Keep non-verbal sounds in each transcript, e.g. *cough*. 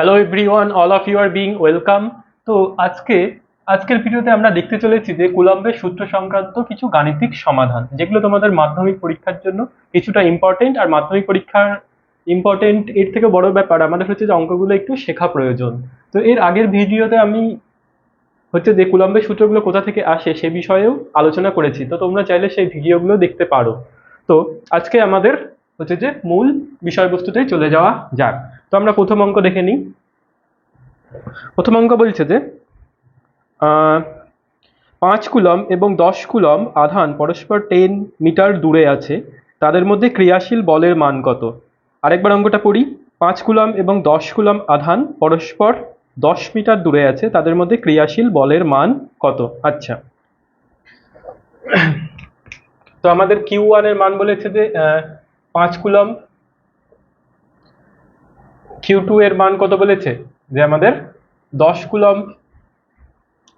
Hello everyone all of you are being welcome to আজকে, আজকের ভিডিওতে আমরা দেখতে চলেছি যে কুলম্বের সূত্র সংক্রান্ত কিছু গাণিতিক সমাধান, যেগুলো তোমাদের মাধ্যমিক পরীক্ষার জন্য কিছুটা ইম্পর্টেন্ট আর মাধ্যমিক পরীক্ষার ইম্পর্টেন্ট এর থেকে বড় ব্যাপার আমাদের হচ্ছে যে অঙ্কগুলো একটু শেখা প্রয়োজন। তো এর আগের ভিডিওতে আমি হচ্ছে যে কুলম্বের সূত্রগুলো কোথা থেকে আসে সে বিষয়েও আলোচনা করেছি। তো তোমরা চাইলে সেই ভিডিওগুলো দেখতে পারো। তো আজকে আমাদের হচ্ছে যে মূল বিষয়বস্তুতেই চলে যাওয়া যাক। তো আমরা প্রথম অঙ্ক দেখে নিই। প্রথম অঙ্ক বলছে যে পাঁচ কুলম এবং দশ কুলম আধান পরস্পর টেন মিটার দূরে আছে, তাদের মধ্যে ক্রিয়াশীল বলের মান কত? আরেকবার অঙ্কটা পড়ি। পাঁচ কুলম এবং দশ কুলম আধান পরস্পর দশ মিটার দূরে আছে, তাদের মধ্যে ক্রিয়াশীল বলের মান কত? আচ্ছা। তো আমাদের কিউ ওয়ানের মান বলেছে যে পাঁচ কুলম কিউ টু এর মান কত বলেছে? যে আমাদের দশ কুলম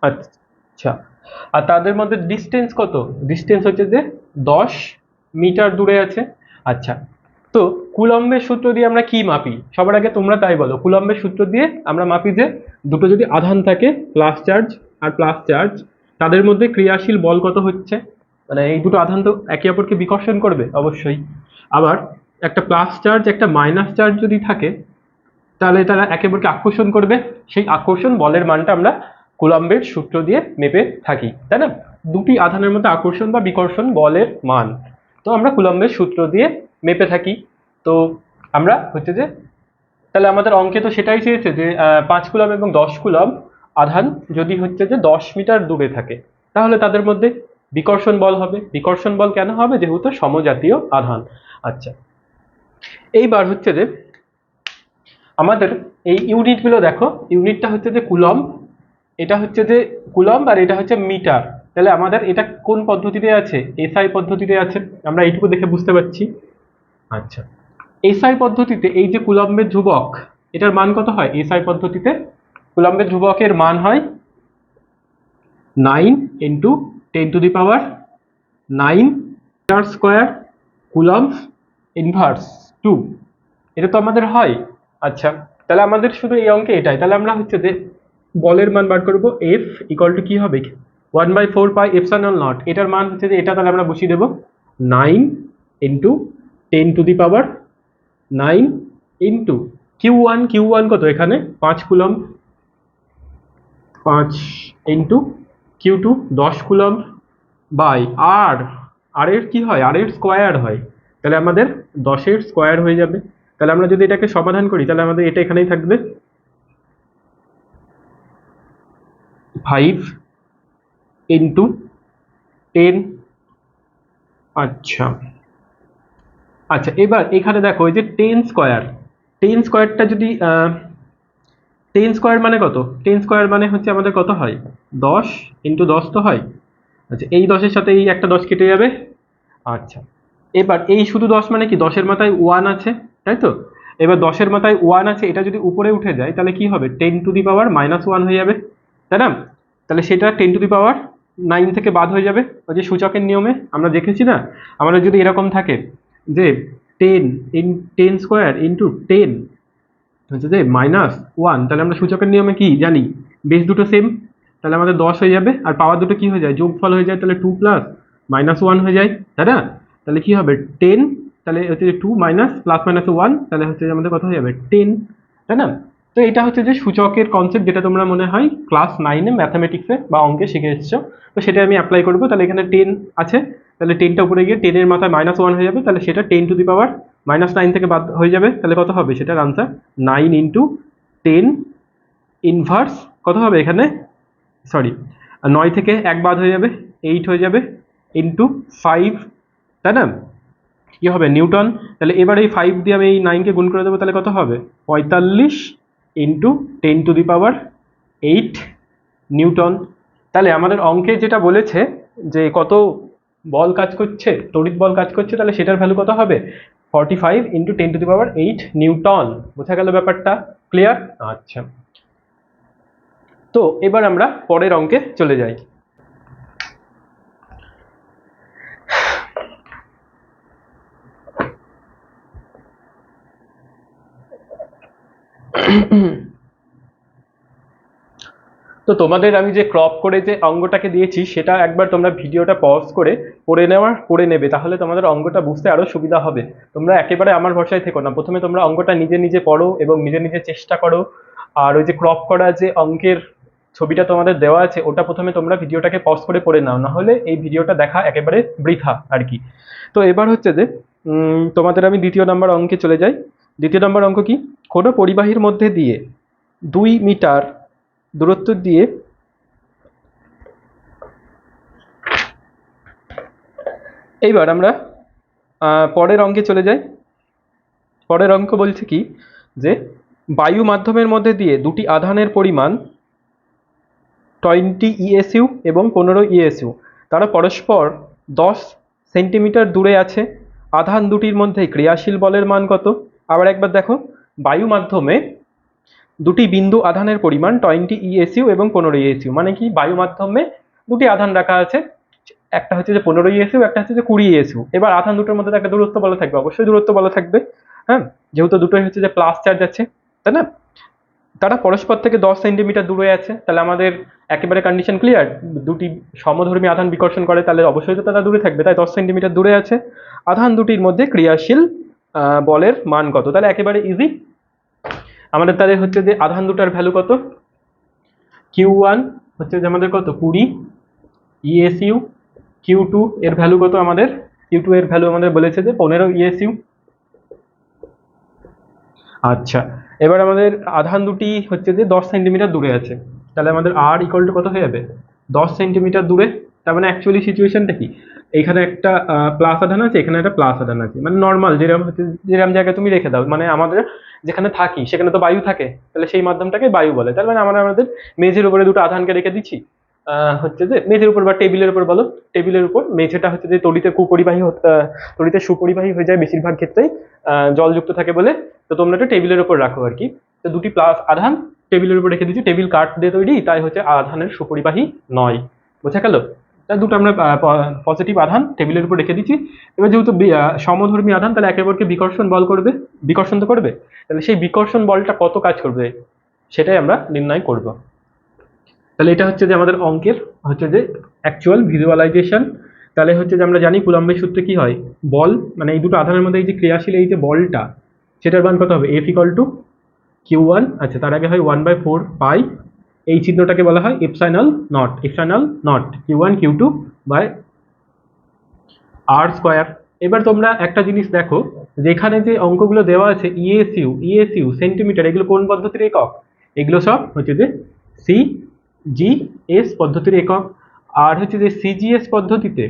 আচ্ছা। আর তাদের মধ্যে ডিস্টেন্স কত? ডিস্টেন্স হচ্ছে যে দশ মিটার দূরে আছে। আচ্ছা। তো কুলম্বের সূত্র দিয়ে আমরা কি মাপি? সবার আগে তোমরা তাই বলো। কুলম্বের সূত্র দিয়ে আমরা মাপি যে দুটো যদি আধান থাকে প্লাস চার্জ আর প্লাস চার্জ তাদের মধ্যে ক্রিয়াশীল বল কত হচ্ছে? মানে এই দুটো আধান তো একে অপরকে বিকর্ষণ করবে, অবশ্যই। আবার একটা প্লাস চার্জ একটা মাইনাস চার্জ যদি থাকে তাহলে তারা একে অপরকে আকর্ষণ করবে। সেই আকর্ষণ বলের মানটা আমরা কুলম্বের সূত্র দিয়ে মেপে থাকি, তাই না? দুটি আধানের মধ্যে আকর্ষণ বা বিকর্ষণ বলের মান। তো আমরা কুলম্বের সূত্র দিয়ে মেপে থাকি। তো আমরা হচ্ছে যে, তাহলে আমাদের অঙ্কে তো সেটাই চেয়েছে যে পাঁচ কুলম এবং দশ কুলম আধান যদি হচ্ছে যে দশ মিটার দূরে থাকে, তাহলে তাদের মধ্যে বিকর্ষণ বল হবে। বিকর্ষণ বল কেন হবে? যেহেতু সমজাতীয় আধান। আচ্ছা এইবার হচ্ছে যে আমাদের এই ইউনিটগুলো দেখো ইউনিটটা হচ্ছে যে কুলম এটা হচ্ছে যে কুলম আর এটা হচ্ছে মিটার। তাহলে আমাদের এটা কোন পদ্ধতিতে আছে? এসআই পদ্ধতিতে আছে, আমরা এইটুকু দেখে বুঝতে পারছি। আচ্ছা। এসআই পদ্ধতিতে এই যে কুলম্বের ধ্রুবক, এটার মান কত হয়? এসআই পদ্ধতিতে কুলম্বের ধ্রুবকের মান হয় nine into ten to the power nine square coulombs inverse two এটা তো আমাদের হয় আচ্ছা তাহলে আমাদের শুধু এই অঙ্কে এটাই। তাহলে আমরা হচ্ছে যে বলের মান বার করব এফ ইকুয়াল টু কি হবে? One by four pi epsilon naught এটার মান হচ্ছে যে এটা তাহলে আমরা বসিয়ে দেবো। Nine into ten to the power nine into q one q one কত এখানে? পাঁচ কুলম পাঁচ ইন্টু কিউ টু দশ কুলম বাই আর আর এর কি হয়? আর এর স্কোয়ার হয়। তাহলে আমাদের দশের স্কোয়ার হয়ে যাবে। তাহলে আমরা যদি এটাকে সমাধান করি, তাহলে আমাদের এটা এখানেই থাকবে। ফাইভ ইন্টু টেন আচ্ছা। আচ্ছা এবার এখানে দেখো, এই যে টেন স্কোয়ার টেন স্কোয়ারটা যদি টেন স্কোয়ার মানে কত? টেন স্কোয়ার মানে হচ্ছে আমাদের কত হয়? দশ ইন্টু দশ তো হয়। আচ্ছা এই দশের সাথে এই একটা দশ কেটে যাবে। আচ্ছা এবার এই শুধু দশ মানে কি? দশের মাথায় ওয়ান আছে। তাই তো? এবার দশের মাথায় ওয়ান আছে, এটা যদি উপরে উঠে যায়, তাহলে কি হবে? Ten to the power minus one হয়ে যাবে। তাই না? তাহলে সেটা ten to the power nine থেকে বাদ হয়ে যাবে। ওই যে সূচকের নিয়মে আমরা দেখেছি না? আমাদের যদি এরকম থাকে যে ten in ten square into ten হচ্ছে যে মাইনাস ওয়ান তাহলে আমরা সূচকের নিয়মে কি জানি? বেস দুটো সেম তাহলে আমাদের দশ হয়ে যাবে। আর পাওয়ার দুটো কি হয়ে যায়? যোগফল হয়ে যায়, তাহলে টু প্লাস মাইনাস ওয়ান হয়ে যায়। তাই না? তাহলে কি হবে? টেন তাহলে হচ্ছে যে two minus plus minus one তাহলে হচ্ছে যে আমাদের কত হয়ে যাবে? টেন তাই না? তো এটা হচ্ছে যে সূচকের কনসেপ্ট যেটা তোমরা মনে হয় ক্লাস নাইনে ম্যাথামেটিক্সে বা অঙ্কে শিখে এসছো। তো সেটা আমি অ্যাপ্লাই করব। তাহলে এখানে টেন আছে। তাহলে টেনটা উপরে গিয়ে টেনের মাথায় মাইনাস ওয়ান হয়ে যাবে। তাহলে সেটা ten to the power minus nine থেকে বাদ হয়ে যাবে। তাহলে কত হবে? সেটার answer nine into ten inverse কত হবে এখানে? সরি নয় থেকে এক বাদ হয়ে যাবে। এইট হয়ে যাবে ইন্টু ফাইভ তাই না? কি হবে নিউটন, তাহলে এবার এই ফাইভ দিয়ে আমি এই নাইনকে গুণ করে দেবো, তাহলে কত হবে? পঁয়তাল্লিশ into ten to the power eight newton. তাহলে আমাদের অঙ্কে যেটা বলেছে যে কত বল কাজ করছে, তড়িৎ বল কাজ করছে, তাহলে সেটার ভ্যালু কত হবে? Forty five into ten to the power eight newton. বোঝা গেল ব্যাপারটা? ক্লিয়ার আচ্ছা। তো এবার আমরা পরের অঙ্কে চলে যাই। *clears throat* তো তোমাদের আমি যে ক্রপ করে যে অঙ্গটাকে দিয়েছি, সেটা একবার তোমরা ভিডিওটা পজ করে পড়ে নেওয়া, পড়ে নেবে। তাহলে তোমাদের অঙ্গটা বুঝতে আরও সুবিধা হবে। তোমরা একেবারে আমার ভরসায় থেকো না। প্রথমে তোমরা অঙ্গটা নিজে নিজে পড়ো এবং নিজে নিজে চেষ্টা করো। আর ওই যে ক্রপ করা যে অঙ্কের ছবিটা তোমাদের দেওয়া আছে, ওটা প্রথমে তোমরা ভিডিওটাকে পজ করে পড়ে নাও। না হলে এই ভিডিওটা দেখা একেবারে বৃথা আর কি। তো এবার হচ্ছে যে তোমাদের আমি দ্বিতীয় নাম্বার অঙ্কে চলে যাই। দ্বিতীয় নাম্বার অঙ্ক কি? কোনো পরিবাহীর মধ্যে দিয়ে দুই মিটার দূরত্ব দিয়ে এইবার আমরা পরের অঙ্কে চলে যাই। পরের অঙ্ক বলছে কি? যে বায়ু মাধ্যমের মধ্যে দিয়ে দুটি আধানের পরিমাণ টোয়েন্টি ইএসইউ এবং পনেরো ইএসইউ তারা পরস্পর দশ সেন্টিমিটার দূরে আছে। আধান দুটির মধ্যে ক্রিয়াশীল বলের মান কত? আবার একবার দেখো, বায়ু মাধ্যমে দুটি বিন্দু আধানের পরিমাণ টোয়েন্টি ইএসইউ এবং পনেরো ইএসইউ মানে কি? বায়ু মাধ্যমে দুটি আধান রাখা আছে, একটা হচ্ছে যে পনেরো ইএসইউ একটা হচ্ছে যে কুড়ি ইএসইউ এবার আধান দুটোর মধ্যে একটা দূরত্ব বলা থাকবে, অবশ্যই দূরত্ব বলা থাকবে হ্যাঁ? যেহেতু দুটোই হচ্ছে যে প্লাস চার্জ আছে, তাই না? তারা পরস্পর থেকে দশ সেন্টিমিটার দূরে আছে, তাহলে আমাদের একেবারে কন্ডিশন ক্লিয়ার দুটি সমধর্মী আধান বিকর্ষণ করে, তাহলে অবশ্যই তো তারা দূরে থাকবে, তাই দশ সেন্টিমিটার দূরে আছে। আধান দুটির মধ্যে ক্রিয়াশীল বলের মান কত? তাহলে একেবারে ইজি আমাদের তাহলে হচ্ছে যে আধান দুটার ভ্যালু কত? কিউ ওয়ান হচ্ছে যে আমাদের কত? কুড়ি। ইএসইউ কিউ টু এর ভ্যালু কত আমাদের? কিউ টু এর ভ্যালু আমাদের বলেছে যে পনেরো ইএসইউ আচ্ছা এবার আমাদের আধান দুটি হচ্ছে যে দশ সেন্টিমিটার দূরে আছে। তাহলে আমাদের আর ইকুয়াল টু কত হয়ে যাবে? দশ সেন্টিমিটার দূরে। তার মানে অ্যাকচুয়ালি সিচুয়েশনটা কি? এইখানে একটা প্লাস আধান আছে, এখানে একটা প্লাস আধান আছে। মানে নর্মাল যেরকম যেরকম জায়গায় তুমি রেখে দাও মানে আমাদের যেখানে থাকি, সেখানে তো বায়ু থাকে, তাহলে সেই মাধ্যমটাকে বায়ু বলে। তার মানে আমরা আমাদের মেঝের উপরে দুটো আধানকে রেখে দিচ্ছি। হচ্ছে যে, মেঝের উপর বা টেবিলের উপর, বলো, টেবিলের উপর, মেঝেটা হচ্ছে যে তড়িতে কুপরিবাহী তড়িতে সুপরিবাহী হয়ে যায় বেশিরভাগ ক্ষেত্রেই জলযুক্ত থাকে বলে। তো তোমরা একটা টেবিলের উপর রাখো আর কি। তো দুটি প্লাস আধান, টেবিলের উপর রেখে দিচ্ছি, টেবিল কাঠ দিয়ে তৈরি, তাই হচ্ছে আধানের সুপরিবাহী নয়। বোঝা গেল? তা দুটো আমরা পজিটিভ আধান টেবিলের উপর রেখে দিচ্ছি। এবার যেহেতু সমধর্মী আধান, তাহলে একে অপরকে বিকর্ষণ বল করবে। বিকর্ষণ তো করবে। তাহলে সেই বিকর্ষণ বলটা কত কাজ করবে, সেটাই আমরা নির্ণয় করব। তাহলে এটা হচ্ছে যে আমাদের অঙ্কের, হচ্ছে যে অ্যাকচুয়াল ভিজুয়ালাইজেশন তাহলে হচ্ছে যে আমরা জানি কুলাম্বের সূত্রে কি হয়, বল মানে এই দুটো আধানের মধ্যে এই যে ক্রিয়াশীল, এই যে বলটা, সেটার মান কত হবে? F equal to q one আচ্ছা তার আগে হয় ওয়ান বাই ফোর পাই এই চিহ্নটাকে বলা হয় epsilon naught epsilon naught, q one, q two by r square. এবার তোমরা একটা জিনিস দেখো, যেখানে যে অঙ্কগুলো দেওয়া আছে ইএসইউ ইএসইউ সেন্টিমিটার এগুলো কোন পদ্ধতির একক? এগুলো সব হচ্ছে যে সি জি এস পদ্ধতির একক। আর হচ্ছে যে সিজিএস পদ্ধতিতে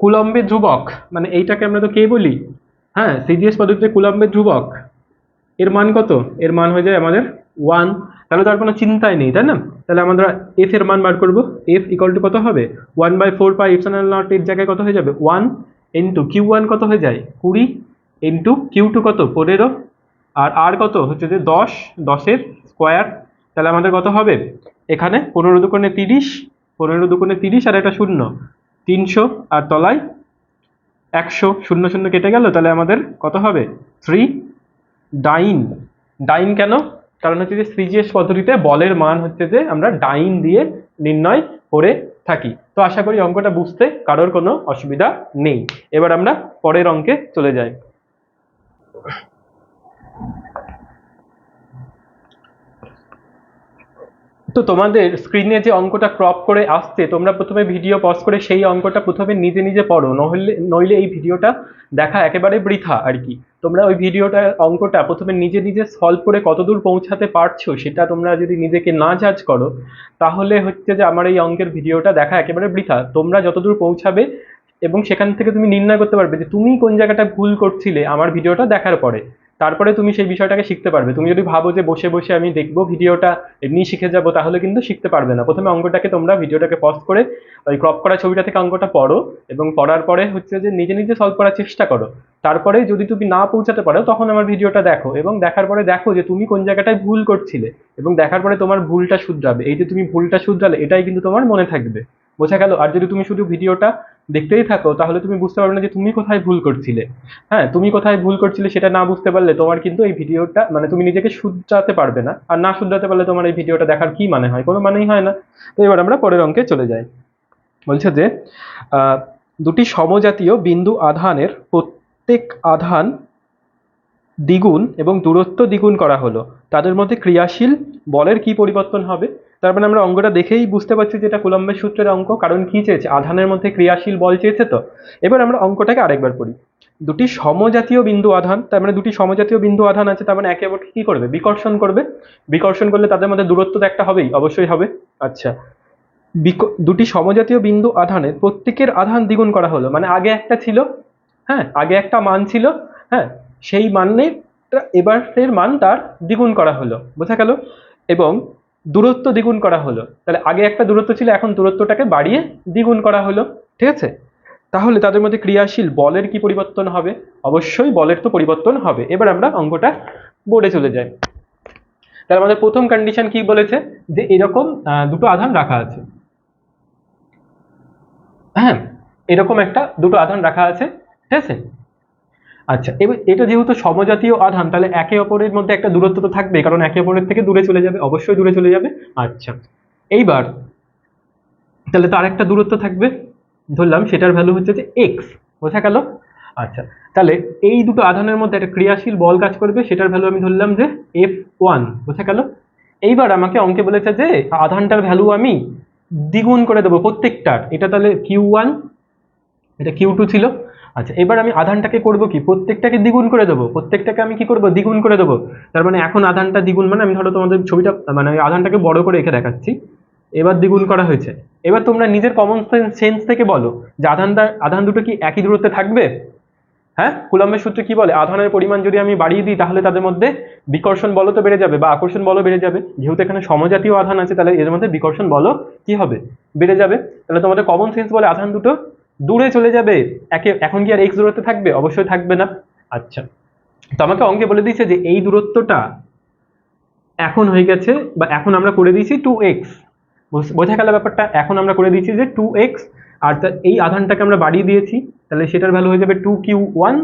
কুলম্বের ধ্রুবক মানে এইটাকে আমরা তো কে বলি? হ্যাঁ সিজিএস পদ্ধতিতে কুলম্বের ধ্রুবক। এর মান কত? এর মান হয়ে যায় আমাদের ওয়ান তাহলে তো আর কোনো চিন্তাই নেই, তাই না? তাহলে আমরা এফ এর মান বার করব। এফ ইকুয়াল টু কত হবে? One by four pi epsilon naught এর জায়গায় কত হয়ে যাবে? ওয়ান ইন্টু কিউ ওয়ান কত হয়ে যায়? কুড়ি ইন্টু কিউ টু কত? পনেরো। আর আর কত? হচ্ছে যে দশ, দশের স্কোয়ার তাহলে আমাদের কত হবে? এখানে পনেরো দুকোণে তিরিশ, পনেরো দুকোণে তিরিশ আর একটা শূন্য। তিনশো আর তলায় একশো। শূন্য শূন্য কেটে গেল, তাহলে আমাদের কত হবে? থ্রি ডাইন। ডাইন কেন? কারণ হচ্ছে যে সিজিএস পদ্ধতিতে বলের মান হচ্ছে যে আমরা ডাইন দিয়ে নির্ণয় করে থাকি। তো আশা করি অঙ্কটা বুঝতে কারোর কোনো অসুবিধা নেই। এবার আমরা পরের অঙ্কে চলে যাই। তো তোমাদের স্ক্রিনে যে অঙ্কটা ক্রপ করে আসছে, তোমরা প্রথমে ভিডিও পজ করে সেই অঙ্কটা প্রথমে নিজে নিজে পড়ো নইলে নইলে এই ভিডিওটা দেখা একেবারে বৃথা আর কি। তোমরা ওই ভিডিওটা অঙ্কটা প্রথমে নিজে নিজে সলভ করে কতদূর পৌঁছাতে পারছ সেটা তোমরা যদি নিজেকে না জাজ করো, তাহলে হচ্ছে যে আমার এই অঙ্কের ভিডিওটা দেখা একেবারে বৃথা। তোমরা যতদূর পৌঁছাবে এবং সেখান থেকে তুমি নির্ণয় করতে পারবে যে তুমি কোন জায়গাটা ভুল করছিলে আমার ভিডিওটা দেখার পরে। তারপরে তুমি সেই বিষয়টাকে শিখতে পারবে। তুমি যদি ভাবো যে বসে বসে আমি দেখব ভিডিওটা, এমনি শিখে যাব, তাহলে কিন্তু শিখতে পারবে না। প্রথমে অঙ্কটাকে তোমরা ভিডিওটাকে পজ করে ওই ক্রপ করা ছবিটা থেকে অঙ্কটা পড়ো এবং পড়ার পরে হচ্ছে যে নিজে নিজে সলভ করার চেষ্টা করো। তারপরে যদি তুমি না পৌঁছাতে পারো, তখন আমার ভিডিওটা দেখো এবং দেখার পরে দেখো যে তুমি কোন জায়গাটায় ভুল করছিলে এবং দেখার পরে তোমার ভুলটা শুধরাবে। এই যে তুমি ভুলটা শুধরালে, এটাই কিন্তু তোমার মনে থাকবে। বোঝা গেল। আর যদি তুমি শুধু ভিডিওটা দেখতেই থাকো, তাহলে তুমি বুঝতে পারবে না যে তুমি কোথায় ভুল করছিলে। হ্যাঁ তুমি কোথায় ভুল করছিলে সেটা না বুঝতে পারলে তোমার কিন্তু এই ভিডিওটা মানে তুমি নিজেকে শুধরাতে পারবে না। আর না শুধরাতে পারলে তোমার এই ভিডিওটা দেখার কি মানে হয়? কোনো মানেই হয় না। তো এবার আমরা পরের অঙ্কে চলে যাই। বলছে যে দুটি সমজাতীয় বিন্দু আধানের প্রত্যেক আধান দ্বিগুণ এবং দূরত্ব দ্বিগুণ করা হলো। তাদের মধ্যে ক্রিয়াশীল বলের কি পরিবর্তন হবে? তার মানে আমরা অঙ্কটা দেখেই বুঝতে পারছি যে এটা কুলম্বের সূত্রের অঙ্ক, কারণ কি চেয়েছে? আধানের মধ্যে ক্রিয়াশীল বল চেয়েছে তো? এবার আমরা অঙ্কটাকে আরেকবার পড়ি দুটি সমজাতীয় বিন্দু আধান, তার মানে দুটি সমজাতীয় বিন্দু আধান আছে, তার মানে একে অপরকে কি করবে? বিকর্ষণ করবে। বিকর্ষণ করলে তাদের মধ্যে দূরত্ব তো একটা হবেই, অবশ্যই হবে। আচ্ছা। দুটি সমজাতীয় বিন্দু আধানের প্রত্যেকের আধান দ্বিগুণ করা হলো। মানে আগে একটা ছিল হ্যাঁ আগে একটা মান ছিল হ্যাঁ সেই মানের এবারের মান তার দ্বিগুণ করা হলো। বোঝা গেল? এবং দূরত্ব দ্বিগুণ করা হলো। তাহলে আগে একটা দূরত্ব ছিল, এখন দূরত্বটাকে বাড়িয়ে দ্বিগুণ করা হলো। ঠিক আছে? তাহলে তাদের মধ্যে ক্রিয়াশীল বলের কি পরিবর্তন হবে? অবশ্যই বলের তো পরিবর্তন হবে। এবার আমরা অঙ্কটা বোর্ডে চলে যাই। তাহলে আমাদের প্রথম কন্ডিশন কি বলেছে? যে এরকম দুটো আধান রাখা আছে। হ্যাঁ এরকম একটা দুটো আধান রাখা আছে। ঠিক আছে? আচ্ছা এবার এটা যেহেতু সমজাতীয় আধান, তাহলে একে অপরের মধ্যে একটা দূরত্ব তো থাকবেই, কারণ একে অপরের থেকে দূরে চলে যাবে, অবশ্যই দূরে চলে যাবে। আচ্ছা এইবার তাহলে তার একটা দূরত্ব থাকবে, ধরলাম সেটার ভ্যালু হচ্ছে যে এক্স বোঝা গেল? আচ্ছা তাহলে এই দুটো আধানের মধ্যে একটা ক্রিয়াশীল বল কাজ করবে, সেটার ভ্যালু আমি ধরলাম যে এফ ওয়ান বোঝা গেল? এইবার আমাকে অঙ্কে বলেছে যে আধানটার ভ্যালু আমি দ্বিগুণ করে দেবো প্রত্যেকটার, এটা তাহলে কিউ ওয়ান এটা কিউ টু ছিল। আচ্ছা এবার আমি আধানটাকে করব কি? প্রত্যেকটাকে দ্বিগুণ করে দেবো। প্রত্যেকটাকে আমি কি করব? দ্বিগুণ করে দেবো। তার মানে এখন আধানটা দ্বিগুণ মানে আমি ধরো তোমাদের ছবিটা মানে আধানটাকে বড় করে এঁকে দেখাচ্ছি। এবার দ্বিগুণ করা হয়েছে। এবার তোমরা নিজের কমন সেন্স থেকে বলো যে আধানটা, আধান দুটো কি একই দূরত্বে থাকবে? হ্যাঁ? কুলাম্বের সূত্রে কি বলে? আধানের পরিমাণ যদি আমি বাড়িয়ে দিই, তাহলে তাদের মধ্যে বিকর্ষণ বলও তো বেড়ে যাবে বা আকর্ষণ বলও বেড়ে যাবে। যেহেতু এখানে সমজাতীয় আধান আছে, তাহলে এর মধ্যে বিকর্ষণ বলও কি হবে? বেড়ে যাবে। তাহলে তোমাদের কমন সেন্স বলে আধান দুটো দূরে চলে যাবে। একে, এখন কি আর এক্স দূরত্বে থাকবে? অবশ্যই থাকবে না। আচ্ছা। তো আমাকে অঙ্কে বলে দিয়েছে যে এই দূরত্বটা এখন হয়ে গেছে বা এখন আমরা করে দিয়েছি টু এক্স বোঝা গেল ব্যাপারটা? এখন আমরা করে দিয়েছি যে টু এক্স আর এই আধানটাকে আমরা বাড়িয়ে দিয়েছি। তাহলে সেটার ভ্যালু হয়ে যাবে টু কিউ ওয়ান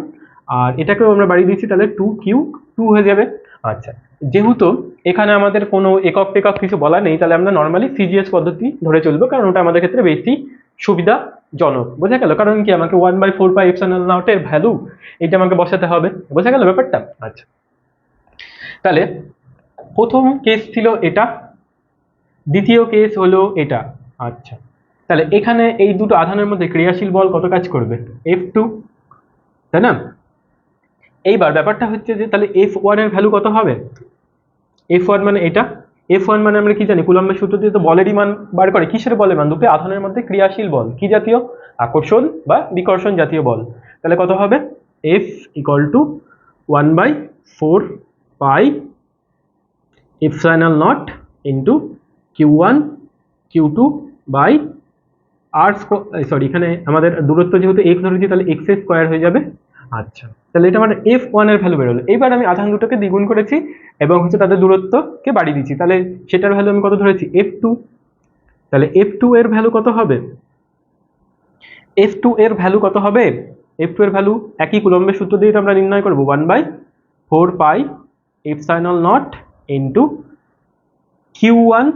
আর এটাকেও আমরা বাড়িয়ে দিয়েছি, তাহলে টু কিউ টু হয়ে যাবে। আচ্ছা। যেহেতু এখানে আমাদের কোনো একক টেকক কিছু বলা নেই, তাহলে আমরা নর্মালি সিজিএস পদ্ধতি ধরে চলবো, কারণ ওটা আমাদের ক্ষেত্রে বেশি সুবিধাজনক বোঝা গেল? কারণ কি আমাকে one by four by epsilon নটের value এটা আমাকে বসাতে হবে। বোঝা গেল ব্যাপারটা? আচ্ছা। তাহলে প্রথম কেস ছিল এটা দ্বিতীয় কেস হলো এটা। আচ্ছা। তাহলে এখানে এই দুটো আধানের মধ্যে ক্রিয়াশীল বল কত কাজ করবে? এফ টু তাই না? এইবার ব্যাপারটা হচ্ছে যে তাহলে এফ ওয়ানের ভ্যালু কত হবে? এফ ওয়ান মানে এটা। এফ ওয়ান মানে আমরা কি জানি? কুলম্বের সূত্র দিয়ে তো বলেরই মান বার করে। কিসের বলের মান দুটো আধানের মধ্যে ক্রিয়াশীল বল। কি জাতীয়? আকর্ষণ বা বিকর্ষণ জাতীয় বল। তাহলে কত হবে? F equal to one by four pi epsilon naught into q one q two by r sorry এখানে আমাদের দূরত্ব যেহেতু এক্স ধরেছি, তাহলে এক্স স্কোয়ার হয়ে যাবে আচ্ছা। তাহলে এটা আমার এফ ওয়ানের ভ্যালু বেরোলো। এবার আমি আধান দুটোকে দ্বিগুণ করেছি এবং হচ্ছে তাদের দূরত্বকে বাড়িয়ে দিচ্ছি। তাহলে সেটার ভ্যালু আমি কত ধরেছি? এফ টু তাহলে এফ টু এর ভ্যালু কত হবে? এফ টু এর ভ্যালু কত হবে? এফ টু এর ভ্যালু একই কুলম্বের সূত্র দিয়ে আমরা নির্ণয় করব। One by four pi epsilon naught into q one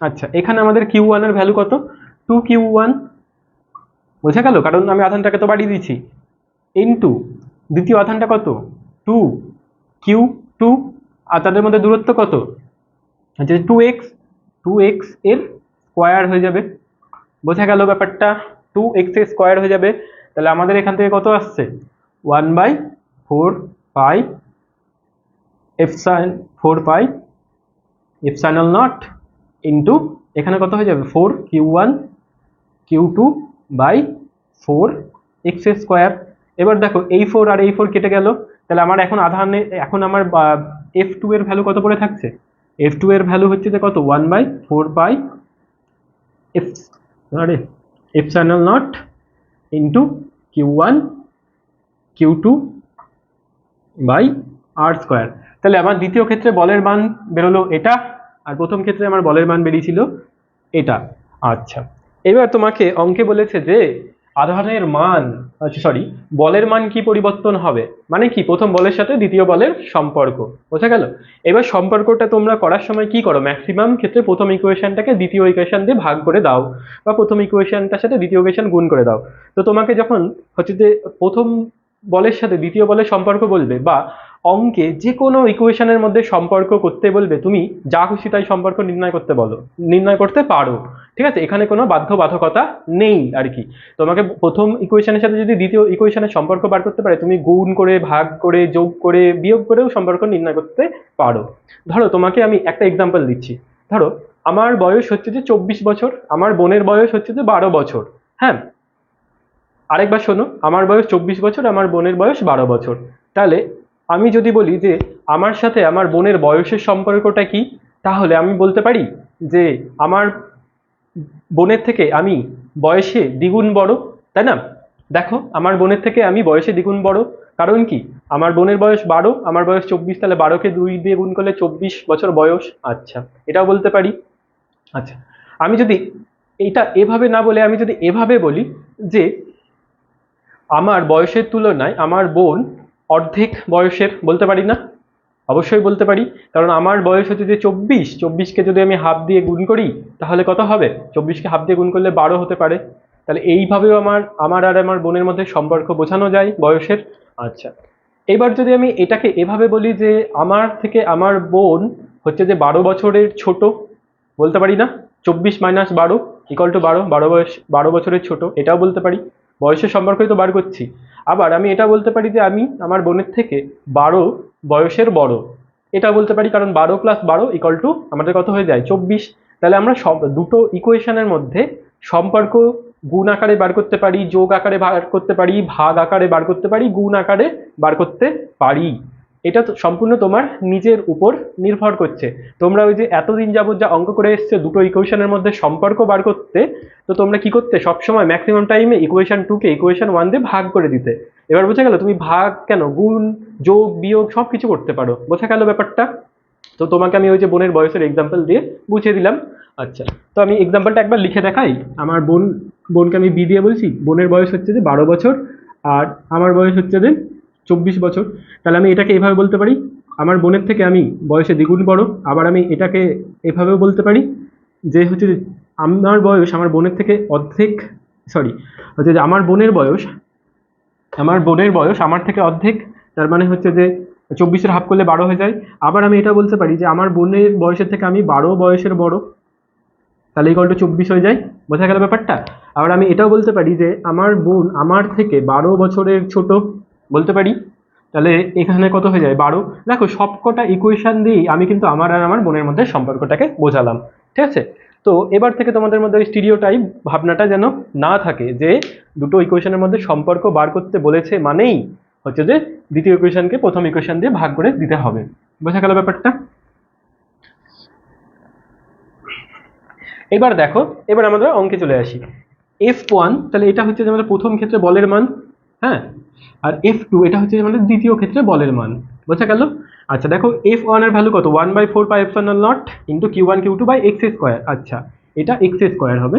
আচ্ছা এখানে আমাদের কিউ ওয়ানের ভ্যালু কত? টু কিউ ওয়ান বোঝা গেল? কারণ আমি আধানটাকে তো বাড়িয়ে দিচ্ছি ইন্টু দ্বিতীয় আধানটা কত? টু কিউ টু আর তাদের মধ্যে দূরত্ব কত? আচ্ছা টু এক্স টু এক্সের স্কোয়ার হয়ে যাবে। বোঝা গেল ব্যাপারটা? টু এক্সের স্কোয়ার হয়ে যাবে। তাহলে আমাদের এখান থেকে কত আসছে? One by four pi epsilon four pi epsilon naught into এখানে কত হয়ে যাবে? Four q one q two by four x square এবার দেখো এই ফোর আর এই ফোর কেটে গেল। তাহলে আমার এখন আধানে এখন আমার এফ টু এর ভ্যালু কত পড়ে থাকছে? এফ টু এর ভ্যালু হচ্ছে যে কত? One by four by F আরে F channel naught into q one q two by r square তাহলে আমার দ্বিতীয় ক্ষেত্রে বলের মান বেরোলো এটা, আর প্রথম ক্ষেত্রে আমার বলের মান বেরিয়েছিল এটা। আচ্ছা এবার তোমাকে অঙ্কে বলেছে যে আধানের মান আচ্ছা সরি বলের মান কি পরিবর্তন হবে? মানে কি? প্রথম বলের সাথে দ্বিতীয় বলের সম্পর্ক। বোঝা গেল? এবার সম্পর্কটা তোমরা করার সময় কি করো? ম্যাক্সিমাম ক্ষেত্রে প্রথম ইকুয়েশনটাকে দ্বিতীয় ইকুয়েশন দিয়ে ভাগ করে দাও বা প্রথম ইকুয়েশনটার সাথে দ্বিতীয় ইকুয়েশন গুণ করে দাও। তো তোমাকে যখন হচ্ছে যে প্রথম বলের সাথে দ্বিতীয় বলের সম্পর্ক বলবে বা অঙ্কে যে কোনো ইকুয়েশনের মধ্যে সম্পর্ক করতে বলবে, তুমি যা খুশি তাই সম্পর্ক নির্ণয় করতে বলো, নির্ণয় করতে পারো। ঠিক আছে? এখানে কোনো বাধ্যবাধকতা নেই আর কি তোমাকে প্রথম ইকুয়েশনের সাথে যদি দ্বিতীয় ইকুয়েশনের সম্পর্ক বার করতে পারে, তুমি গুণ করে, ভাগ করে, যোগ করে, বিয়োগ করেও সম্পর্ক নির্ণয় করতে পারো। ধরো, তোমাকে আমি একটা এক্সাম্পল দিচ্ছি। ধরো, আমার বয়স হচ্ছে যে চব্বিশ বছর, আমার বোনের বয়স হচ্ছে যে বারো বছর হ্যাঁ? আরেকবার শোনো, আমার বয়স চব্বিশ বছর, আমার বোনের বয়স বারো বছর। তাহলে, আমি যদি বলি যে আমার সাথে আমার বোনের বয়সের সম্পর্কটা কি, তাহলে আমি বলতে পারি যে আমার বোনের থেকে আমি বয়সে দ্বিগুণ বড়, তাই না? দেখো, আমার বোনের থেকে আমি বয়সে দ্বিগুণ বড়। কারণ কি? আমার বোনের বয়স বারো, আমার বয়স চব্বিশ, তাহলে বারোকে দুই দিয়ে গুণ করলে চব্বিশ বছর বয়স। আচ্ছা এটাও বলতে পারি? আচ্ছা আমি যদি এটা এভাবে না বলে, আমি যদি এভাবে বলি যে আমার বয়সের তুলনায় আমার বোন অর্ধেক বয়সের, বলতে পারি না? অবশ্যই বলতে পারি। কারণ আমার বয়স হচ্ছে যে চব্বিশ। চব্বিশকে যদি আমি হাফ দিয়ে গুণ করি তাহলে কত হবে? চব্বিশকে হাফ দিয়ে গুণ করলে বারো হতে পারে। তাহলে এইভাবেও আমার আমার আর আমার বোনের মধ্যে সম্পর্ক বোঝানো যায় বয়সের। আচ্ছা। এবার যদি আমি এটাকে এভাবে বলি যে আমার থেকে আমার বোন হচ্ছে যে বারো বছরের ছোট বলতে পারি না? চব্বিশ মাইনাস বারো ইকাল টু বারো বারো বয়স বারো বছরের ছোট এটাও বলতে পারি। বয়সের সম্পর্কই তো বার করছি। আবার আমি এটা বলতে পারি যে আমি আমার বোনের থেকে বারো বয়সের বড়। এটা বলতে পারি কারণ বারো প্লাস বারো ইকাল টু আমাদের কত হয়ে যায়? চব্বিশ। তাহলে আমরা সব দুটো ইকুয়েশনের মধ্যে সম্পর্ক গুণ আকারে বার করতে পারি, যোগ আকারে বার করতে পারি, ভাগ আকারে বার করতে পারি, গুণ আকারে বার করতে পারি। এটা সম্পূর্ণ তোমার নিজের উপর নির্ভর করছে। তোমরা ওই যে এতদিন যাবত যা অঙ্ক করে এসছে, দুটো ইকুয়েশনের মধ্যে সম্পর্ক বার করতে, তো তোমরা কি করতে? সবসময় ম্যাক্সিমাম টাইমে ইকুয়েশন টুকে ইকুয়েশন ওয়ান দিয়ে ভাগ করে দিতে। এবার বোঝা গেল, তুমি ভাগ কেন? গুণ, যোগ, বিয়োগ সব কিছু করতে পারো। বোঝা গেল ব্যাপারটা? তো তোমাকে আমি ওই যে বোনের বয়সের এক্সাম্পল দিয়ে বুঝিয়ে দিলাম। আচ্ছা তো আমি এক্সাম্পলটা একবার লিখে দেখাই। আমার বোন, বোনকে আমি বি দিয়ে বলছি, বোনের বয়স হচ্ছে যে বারো বছর, আর আমার বয়স হচ্ছে যে চব্বিশ বছর। তাহলে আমি এটাকে এভাবে বলতে পারি? আমার বোনের থেকে আমি বয়সে দ্বিগুণ বড়, আবার আমি এটাকে এভাবেও বলতে পারি যে হচ্ছে যে আমার বয়স আমার বোনের থেকে অর্ধেক সরি হচ্ছে যে আমার বোনের বয়স, আমার বোনের বয়স আমার থেকে অর্ধেক, তার মানে হচ্ছে যে চব্বিশের হাফ করলে বারো হয়ে যায়। আবার আমি এটা বলতে পারি যে আমার বোনের বয়সের থেকে আমি বারো বয়সের বড়, তাহলে ইকল টু চব্বিশ হয়ে যায়। বোঝা গেল ব্যাপারটা? আবার আমি এটাও বলতে পারি যে আমার বোন আমার থেকে বারো বছরের ছোট, বলতে পারি? তাহলে এখানে কত হয়ে যায়? বারো। দেখো, সবকটা ইকুয়েশান দিয়েই আমি কিন্তু আমার আর আমার বোনের মধ্যে সম্পর্কটাকে বোঝালাম। ঠিক আছে? তো এবার থেকে তোমাদের মধ্যে ওই স্টিরিওটাইপ ভাবনাটা যেন না থাকে যে দুটো ইকুয়েশনের মধ্যে সম্পর্ক বার করতে বলেছে মানেই হচ্ছে যে দ্বিতীয় ইকুয়েশনকে প্রথম ইকুয়েশন দিয়ে ভাগ করে দিতে হবে। বোঝা গেল ব্যাপারটা? এবার দেখো, এবার আমরা অঙ্কে চলে আসি। এফ ওয়ান তাহলে এটা হচ্ছে যে আমাদের প্রথম ক্ষেত্রে বলের মান। হ্যাঁ? আর এফ টু এটা হচ্ছে আমাদের দ্বিতীয় ক্ষেত্রে বলের মান। বোঝা গেল? আচ্ছা দেখো এফ ওয়ানের ভ্যালু কত? One by four pi epsilon naught into q one q two by x square আচ্ছা এটা এক্স স্কোয়ার হবে।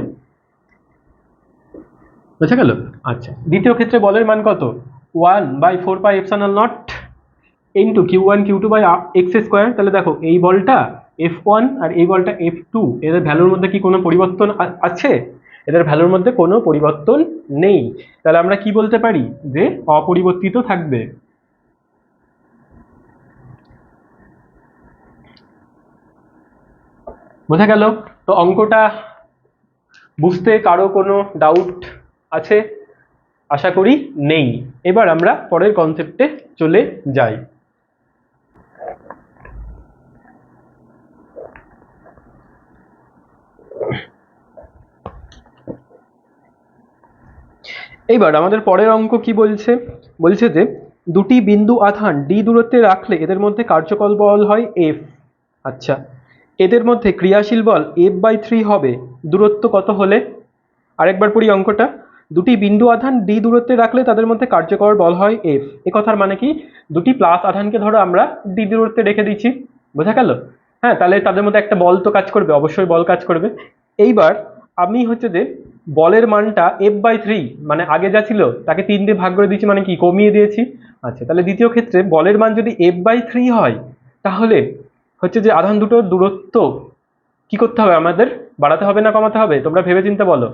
বোঝা গেল? আচ্ছা দ্বিতীয় ক্ষেত্রে বলের মান কত? One by four pi epsilon naught into q one q two by x square তাহলে দেখো, এই বলটা এফ ওয়ান আর এই বলটা এফ টু এদের ভ্যালুর মধ্যে কি কোনো পরিবর্তন আছে? এদের ভ্যালুর মধ্যে কোনো পরিবর্তন নেই। তাহলে আমরা কি বলতে পারি? যে অপরিবর্তিত থাকবে। বোঝা গেল? তো অঙ্কটা বুঝতে কারও কোনো ডাউট আছে? আশা করি নেই। এবার আমরা পরের কনসেপ্টে চলে যাই। এইবার আমাদের পরের অঙ্ক কি বলছে? বলছে যে দুটি বিন্দু আধান ডি দূরত্বে রাখলে এদের মধ্যে কার্যকর বল হয় এফ আচ্ছা এদের মধ্যে ক্রিয়াশীল বল এফ বাই থ্রি হবে। দূরত্ব কত হলে? আরেকবার পড়ি অঙ্কটা। দুটি বিন্দু আধান ডি দূরত্বে রাখলে তাদের মধ্যে কার্যকর বল হয় এফ এ কথার মানে কি? দুটি প্লাস আধানকে ধরো আমরা ডি দূরত্বে রেখে দিচ্ছি বোঝা গেল? হ্যাঁ তাহলে তাদের মধ্যে একটা বল তো কাজ করবে, অবশ্যই বল কাজ করবে। এইবার আমি হচ্ছে যে বলের মানটা এফ বাই থ্রি মানে আগে যা ছিল, তাকে তিন দিয়ে ভাগ করে দিয়েছি মানে কি? কমিয়ে দিয়েছি। আচ্ছা তাহলে দ্বিতীয় ক্ষেত্রে বলের মান যদি এফ বাই থ্রি হয়, তাহলে হচ্ছে যে আধান দুটোর দূরত্ব কি করতে হবে আমাদের? বাড়াতে হবে না কমাতে হবে? তোমরা ভেবে চিন্তে বলো।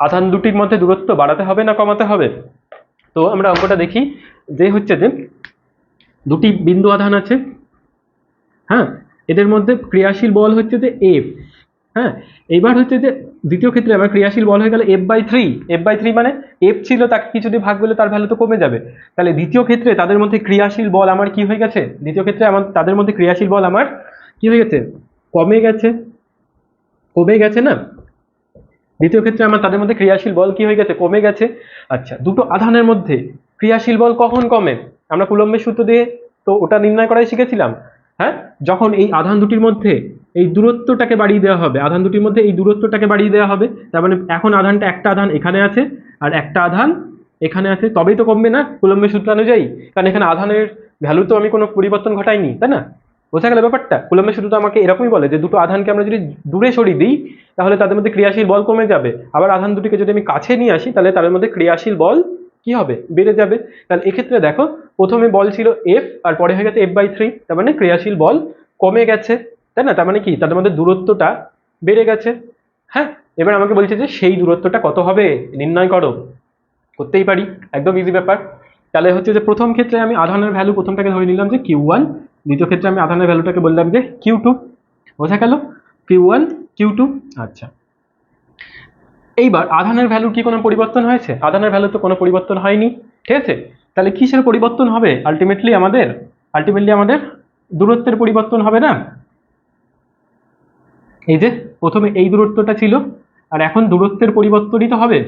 আধান দুটির মধ্যে দূরত্ব বাড়াতে হবে না কমাতে হবে? তো আমরা অঙ্কটা দেখি যে হচ্ছে যে দুটি বিন্দু আধান আছে হ্যাঁ? এদের মধ্যে ক্রিয়াশীল বল হচ্ছে যে এফ হ্যাঁ? এইবার হচ্ছে যে দ্বিতীয় ক্ষেত্রে আমার ক্রিয়াশীল বল হয়ে গেল F by three F by three মানে এফ ছিল তাকে কিছু দিয়ে ভাগ করলে তার ভ্যালু তো কমে যাবে। তাহলে দ্বিতীয় ক্ষেত্রে তাদের মধ্যে ক্রিয়াশীল বল আমার কি হয়ে গেছে? দ্বিতীয় ক্ষেত্রে আমার তাদের মধ্যে ক্রিয়াশীল বল আমার কি হয়ে গেছে? কমে গেছে। কমে গেছে না? দ্বিতীয় ক্ষেত্রে আমার তাদের মধ্যে ক্রিয়াশীল বল কি হয়ে গেছে? কমে গেছে। আচ্ছা দুটো আধানের মধ্যে ক্রিয়াশীল বল কখন কমে? আমরা কুলম্বের সূত্র দিয়ে তো ওটা নির্ণয় করাই শিখেছিলাম। হ্যাঁ? যখন এই আধান দুটির মধ্যে এই দূরত্বটাকে বাড়িয়ে দেওয়া হবে। আধান দুটির মধ্যে এই দূরত্বটাকে বাড়িয়ে দেওয়া হবে। তার মানে এখন আধানটা একটা আধান এখানে আছে আর একটা আধান এখানে আছে। তবেই তো কমবে না কুলম্বের সূত্র অনুযায়ী। কারণ এখানে আধানের ভ্যালু তো আমি কোনো পরিবর্তন ঘটাইনি, তাই না? বোঝা গেল ব্যাপারটা? কুলম্বের সূত্র তো আমাকে এরকমই বলে যে দুটো আধানকে আমরা যদি দূরে সরিয়ে দিই, তাহলে তাদের মধ্যে ক্রিয়াশীল বল কমে যাবে। আবার আধান দুটিকে যদি আমি কাছে নিয়ে আসি, তাহলে তাদের মধ্যে ক্রিয়াশীল বল কি হবে? বেড়ে যাবে। তাহলে এক্ষেত্রে দেখো, প্রথমে বল ছিল এফ আর পরে হয়ে গেছে এফ বাই থ্রি তার মানে ক্রিয়াশীল বল কমে গেছে। তাই না? তার মানে কি? তাদের মধ্যে দূরত্বটা বেড়ে গেছে। হ্যাঁ? এবার আমাকে বলছে যে সেই দূরত্বটা কত হবে? নির্ণয় করো। করতেই পারি। একদম ইজি ব্যাপার। তাহলে হচ্ছে যে প্রথম ক্ষেত্রে আমি আধানের ভ্যালু প্রথমটাকে ধরে নিলাম যে কিউ ওয়ান দ্বিতীয় ক্ষেত্রে আমি আধানের ভ্যালুটাকে বললাম যে কিউ টু বোঝা গেল? কিউ ওয়ান কিউ টু আচ্ছা। এইবার আধানের ভ্যালুর কি কোনো পরিবর্তন হয়েছে? আধানের ভ্যালু তো কোনো পরিবর্তন হয়নি। ঠিক আছে? তাহলে কিসের পরিবর্তন হবে? আলটিমেটলি আমাদের আলটিমেটলি আমাদের দূরত্বের পরিবর্তন হবে না? এই যে, প্রথমে এই দূরত্বটা ছিল, আর এখন দূরত্বের পরিবর্তনই তো হবে।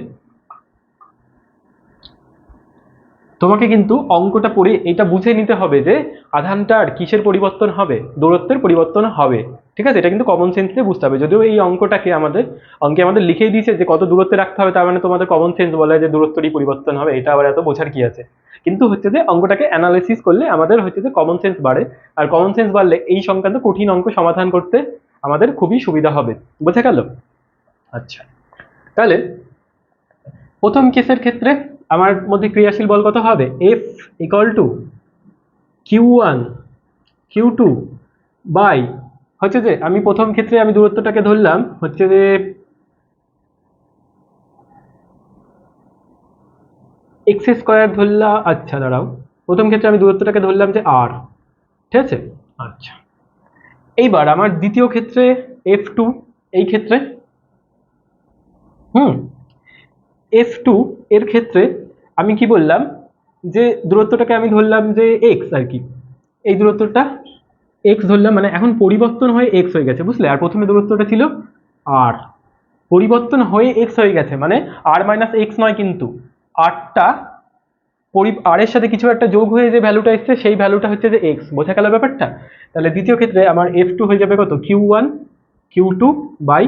তোমাকে কিন্তু অঙ্কটা পড়ে এটা বুঝে নিতে হবে যে আধানটার কিসের পরিবর্তন হবে? দূরত্বের পরিবর্তন হবে। ঠিক আছে? এটা কিন্তু কমন সেন্স দিয়ে বুঝতে হবে। যদিও এই অঙ্কটাকে আমাদের, অঙ্কে আমাদের লিখেই দিয়েছে যে কত দূরত্বে রাখতে হবে, তার মানে তোমাদের কমন সেন্স বলে যে দূরত্বরই পরিবর্তন হবে, এটা আবার এত বোঝার কি আছে? কিন্তু হচ্ছে যে, অঙ্কটাকে অ্যানালাইসিস করলে আমাদের হচ্ছে যে কমন সেন্স বাড়ে। আর কমন সেন্স বাড়লে এই সংক্রান্ত কঠিন অঙ্ক সমাধান করতে আমাদের খুবই সুবিধা হবে। বোঝা গেল? আচ্ছা। তাহলে প্রথম কেসের ক্ষেত্রে আমার মধ্যে ক্রিয়াশীল বল কত হবে? F equal to q one q two by হচ্ছে যে আমি প্রথম ক্ষেত্রে আমি দূরত্বটাকে ধরলাম, হচ্ছে যে এক্স স্কোয়ার ধরলাম আচ্ছা দাঁড়াও। প্রথম ক্ষেত্রে আমি দূরত্বটাকে ধরলাম যে আর ঠিক আছে? আচ্ছা। এইবার আমার দ্বিতীয় ক্ষেত্রে এফ টু এই ক্ষেত্রে, হুম এফ টু এর ক্ষেত্রে আমি কি বললাম যে দূরত্বটাকে আমি ধরলাম যে এক্স আর কি। এই দূরত্বটা এক্স ধরলাম মানে এখন পরিবর্তন হয়ে এক্স হয়ে গেছে, বুঝলে? আর প্রথমে দূরত্বটা ছিল আর পরিবর্তন হয়ে এক্স হয়ে গেছে মানে আর মাইনাস এক্স নয় কিন্তু আরটা পরি আর এর সাথে কিছু একটা যোগ হয়ে যে ভ্যালুটা এসছে, সেই ভ্যালুটা হচ্ছে যে এক্স বোঝা গেল ব্যাপারটা? তাহলে দ্বিতীয় ক্ষেত্রে আমার এফ টু হয়ে যাবে কত? Q one q two by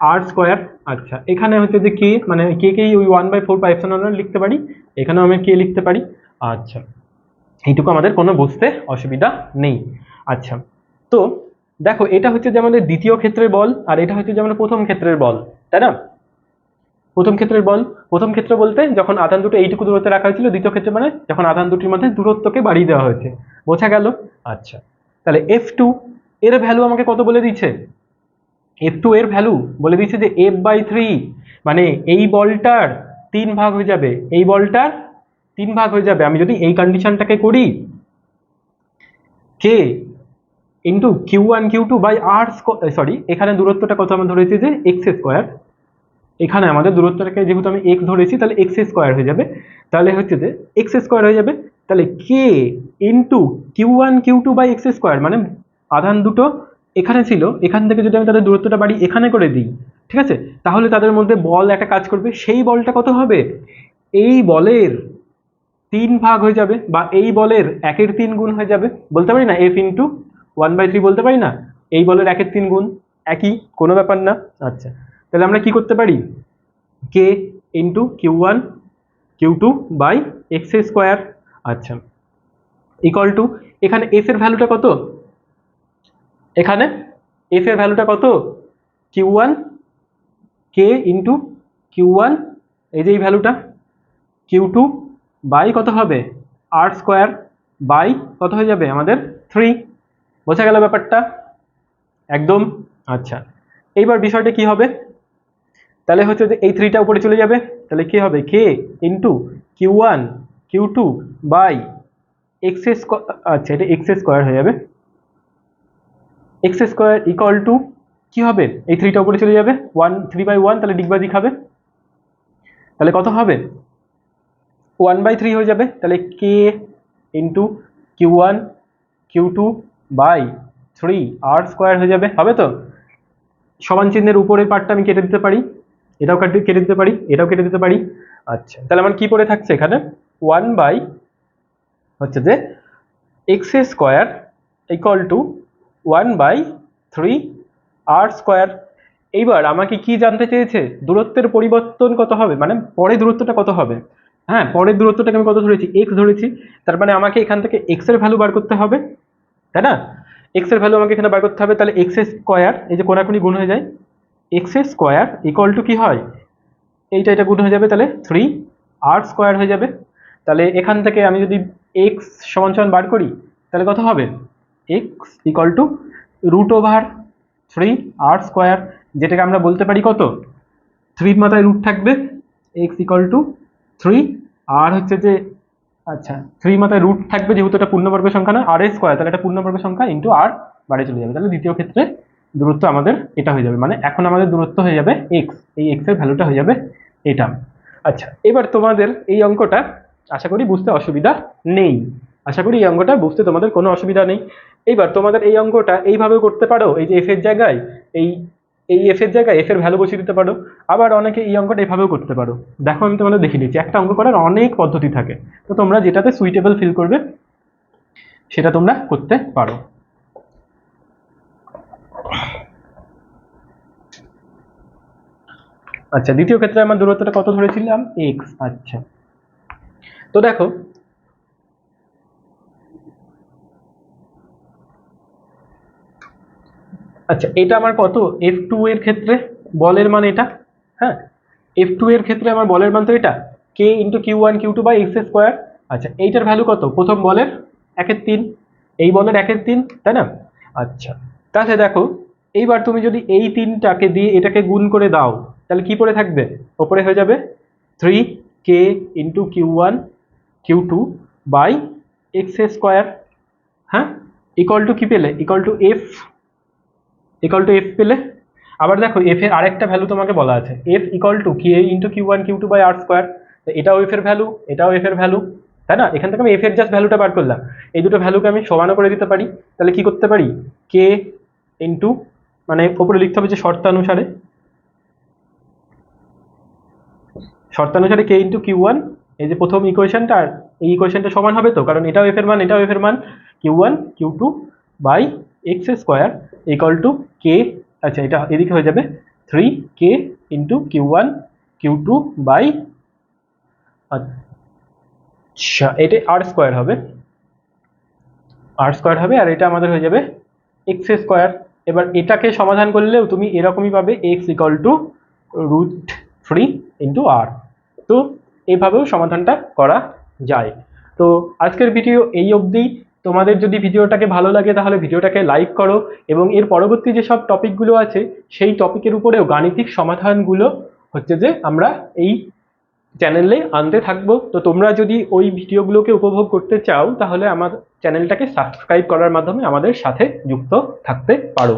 r square আচ্ছা এখানে হচ্ছে যে কে মানে কে কেই ওই one by four pi epsilon লিখতে পারি? এখানেও আমি কে লিখতে পারি। আচ্ছা এইটুকু আমাদের কোনো বুঝতে অসুবিধা নেই। আচ্ছা তো দেখো, এটা হচ্ছে যে আমাদের দ্বিতীয় ক্ষেত্রের বল, আর এটা হচ্ছে যে আমাদের প্রথম ক্ষেত্রের বল, তাই না? প্রথম ক্ষেত্রের বল প্রথম ক্ষেত্র বলতে যখন আধান দুটো এইটুকু দূরত্বে রাখা হয়েছিল দ্বিতীয় ক্ষেত্রে মানে যখন আধান দুটির মধ্যে দূরত্বকে বাড়িয়ে দেওয়া হয়েছে। বোঝা গেল? আচ্ছা। তাহলে এফ টু এর ভ্যালু আমাকে কত বলে দিচ্ছে? এফ টু এর ভ্যালু বলে দিচ্ছে যে এফ বাই থ্রি মানে এই বলটার তিন ভাগ হয়ে যাবে এই বলটার তিন ভাগ হয়ে যাবে। আমি যদি এই কন্ডিশনটাকে করি k into q one q two by r sorry এখানে দূরত্বটা কত আমরা ধরেছি যে এক্স স্কোয়ার এখানে আমাদের দূরত্বটাকে যেহেতু আমি এক্স ধরেছি, তাহলে এক্স স্কোয়ার হয়ে যাবে। তাহলে হচ্ছে যে এক্স স্কোয়ার হয়ে যাবে। তাহলে k into q one q two by x square মানে আধান দুটো এখানে ছিল। এখান থেকে যদি আমি তাদের দূরত্বটা বাড়ি এখানে করে দিই, ঠিক আছে? তাহলে তাদের মধ্যে বল একটা কাজ করবে। সেই বলটা কত হবে? এই বলের তিন ভাগ হয়ে যাবে বা এই বলের একের তিন গুণ হয়ে যাবে। বলতে পারি না F into one by three বলতে পারি না? এই বলের একের তিন গুণ একই, কোনো ব্যাপার না। আচ্ছা। তাহলে আমরা কি করতে পারি? K into q one q two by x square আচ্ছা। ইকুয়াল টু এখানে এফ এর ভ্যালুটা কত? এখানে এফ এর ভ্যালুটা কত? Q one k into q one এই যে এই ভ্যালুটা কিউ টু বাই কত হবে? আর স্কোয়ার বাই কত হয়ে যাবে? আমাদের থ্রি বোঝা গেল ব্যাপারটা? একদম? আচ্ছা। এইবার বিষয়টা কি হবে? তাহলে হচ্ছে যে এই থ্রিটা উপরে চলে যাবে। তাহলে কি হবে? K into q one q two by x আচ্ছা এটা এক্স স্কোয়ার হয়ে যাবে। এক্স স্কোয়ার ইকুয়াল টু কী হবে? এই থ্রিটা উপরে চলে যাবে। ওয়ান থ্রি বাই ওয়ান তাহলে ডিগবাজি খাবে তাহলে কত হবে? ওয়ান বাই থ্রি হয়ে যাবে। তাহলে k into q one q two by three r square হয়ে যাবে। হবে তো? সমান চিহ্নের উপরের পার্টটা আমি কেটে দিতে পারি। এটাও কেটে কেটে দিতে পারি, এটাও কেটে দিতে পারি। আচ্ছা তাহলে আমার কি পড়ে থাকছে এখানে? ওয়ান বাই হচ্ছে যে x square equal to one by three r square এইবার আমাকে কি জানতে চেয়েছে? দূরত্বের পরিবর্তন কত হবে? মানে পরে দূরত্বটা কত হবে? হ্যাঁ পরের দূরত্বটাকে আমি কত ধরেছি? এক্স ধরেছি। তার মানে আমাকে এখান থেকে এক্সের ভ্যালু বার করতে হবে, তাই না? এক্সের ভ্যালু আমাকে এখানে বার করতে হবে, তাহলে এক্স স্কোয়ার এই যে কোনাকুনি গুণ হয়ে যায় এক্স স্কোয়ার ইকুয়াল টু কি হয়? এইটা এটা গুণ হয়ে যাবে তাহলে থ্রি আর স্কোয়ার হয়ে যাবে। তাহলে এখান থেকে আমি যদি এক্স সমান সমান বার করি, তাহলে কত হবে? X equal to root over three r square যেটাকে আমরা বলতে পারি কত? থ্রির মাথায় রুট থাকবে। X equal to three r হচ্ছে যে আচ্ছা থ্রি মাথায় রুট থাকবে যেহেতু এটা পূর্ণবর্গ সংখ্যা না আর স্কোয়ার তাহলে এটা পূর্ণবর্গ সংখ্যা ইন্টু আর বাড়ি চলে যাবে। তাহলে দ্বিতীয় ক্ষেত্রে দূরত্ব আমাদের এটা হয়ে যাবে। মানে এখন আমাদের দূরত্ব হয়ে যাবে এক্স এই এক্সের ভ্যালুটা হয়ে যাবে এটা। আচ্ছা এবার তোমাদের এই অঙ্কটা আশা করি বুঝতে অসুবিধা নেই। আশা করি এই অঙ্কটা বুঝতে তোমাদের কোনো অসুবিধা নেই। এইবার তোমাদের এই অঙ্কটা এইভাবে করতে পারো, এই যে এফ এর জায়গায়, এই এই এফ এর জায়গায় এফ এর ভ্যালু বসিয়ে দিতে পারো। আবার অনেকে এই অঙ্কটা এভাবেও করতে পারো। দেখো, আমি তোমাদের দেখিয়ে দিচ্ছি, একটা অঙ্ক করার অনেক পদ্ধতি থাকে। তো তোমরা যেটাতে সুইটেবল ফিল করবে, সেটা তোমরা করতে পারো। আচ্ছা দ্বিতীয় ক্ষেত্রে আমার দূরত্বটা কত ধরেছিলাম? এক্স আচ্ছা। তো দেখো আচ্ছা এটা আমার কত? এফ টু এর ক্ষেত্রে বলের মান এটা হ্যাঁ? এফ টু এর ক্ষেত্রে আমার বলের মান তো এটা k into q one q two by x square আচ্ছা এইটার ভ্যালু কত? প্রথম বলের একের তিন, এই বলের একের তিন, তাই না? আচ্ছা তাহলে দেখো, এইবার তুমি যদি এই তিনটাকে দিয়ে এটাকে গুণ করে দাও তাহলে কি পড়ে থাকবে? ওপরে হয়ে যাবে three k into q one q two by x square হ্যাঁ? ইকুয়াল টু কি পেলে? Equal to F equal to F পেলে? আবার দেখো এফ এর আরেকটা ভ্যালু তোমাকে বলা আছে। F equal to k into q one q two by r square এটাও এফ এর ভ্যালু এটাও এফ এর ভ্যালু তাই না? এখান থেকে আমি এফ এর জাস্ট ভ্যালুটা বার করলাম। এই দুটো ভ্যালুকে আমি সমানও করে দিতে পারি। তাহলে কি করতে পারি? কে ইন্টু মানে ওপরে লিখতে হবে যে শর্তানুসারে শর্তানুসারে কে ইন্টু কিউ ওয়ান এই যে প্রথম ইকুয়েশনটা আর এই ইকুয়েশনটা সমান হবে তো? কারণ এটাও এফ এর মান, এটাও এফ এর মান। Q one q two by x square equal to k আচ্ছা এটা এদিকে হয়ে যাবে। Three k into q one q two by আচ্ছা এটা আর স্কোয়ার হবে। আর স্কোয়ার হবে আর এটা আমাদের হয়ে যাবে এক্স স্কোয়ার এবার এটাকে সমাধান করলেও তুমি এরকমই পাবে x equal to root three into r. তো এইভাবেও সমাধানটা করা যায়। তো আজকের ভিডিও এই অবধি। তোমাদের যদি ভিডিওটাকে ভালো লাগে তাহলে ভিডিওটাকে লাইক করো এবং এর পরবর্তী যেসব টপিকগুলো আছে, সেই টপিকের উপরেও গাণিতিক সমাধানগুলো হচ্ছে যে আমরা এই চ্যানেলে আনতে থাকব। তো তোমরা যদি ওই ভিডিওগুলোকে উপভোগ করতে চাও, তাহলে আমার চ্যানেলটাকে সাবস্ক্রাইব করার মাধ্যমে আমাদের সাথে যুক্ত থাকতে পারো।